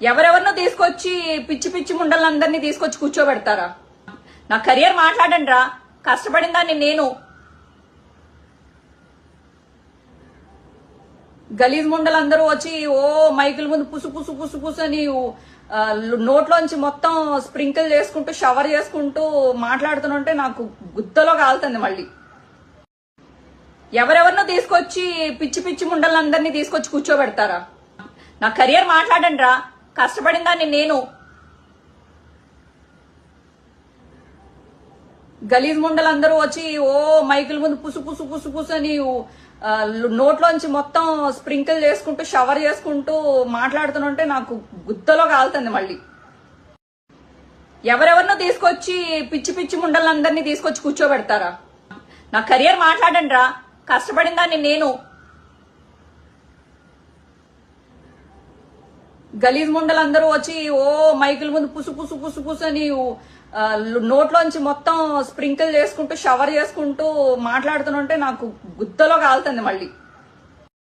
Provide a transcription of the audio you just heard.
ఎవరెవరినో తీసుకొచ్చి పిచ్చి పిచ్చి ముండలందరినీ తీసుకొచ్చి కూర్చోబెడతారా? నా కెరియర్ మాట్లాడండి రా కష్టపడిన దాన్ని నేను. గలీజ్ ముండలందరూ వచ్చి ఓ మైకుల ముందు పుసు పుసు పుసు పుసు అని నోట్లోంచి మొత్తం స్ప్రింకిల్ చేసుకుంటూ షవర్ చేసుకుంటూ మాట్లాడుతుంటే నాకు గుత్తలో కాలుతుంది మళ్ళీ. ఎవరెవరినో తీసుకొచ్చి పిచ్చి పిచ్చి ముండలందరినీ తీసుకొచ్చి కూర్చోబెడతారా? నా కెరియర్ మాట్లాడండి రా కష్టపడిన దాన్ని నేను. గలీజ్ ముండలందరూ వచ్చి ఓ మైకుల ముందు పుసు పుసు పుసు పుసు అని నోట్లోంచి మొత్తం స్ప్రింకిల్ చేసుకుంటూ షవర్ చేసుకుంటూ మాట్లాడుతుంటే నాకు గుత్తలో కాలుతుంది మళ్ళీ. ఎవరెవరినో తీసుకొచ్చి పిచ్చి పిచ్చి ముండలందరినీ తీసుకొచ్చి కూర్చోబెడతారా? నా కెరియర్ మాట్లాడండి రా కష్టపడిన దాన్ని నేను. గలీజ్ ముండలందరూ వచ్చి ఓ మైకుల ముందు పుసు పుసు పుసు పుసు అని నోట్లోంచి మొత్తం స్ప్రింకిల్ చేసుకుంటూ షవర్ చేసుకుంటూ మాట్లాడుతుంటే నాకు గుత్తలో కాలుతుంది మళ్ళీ.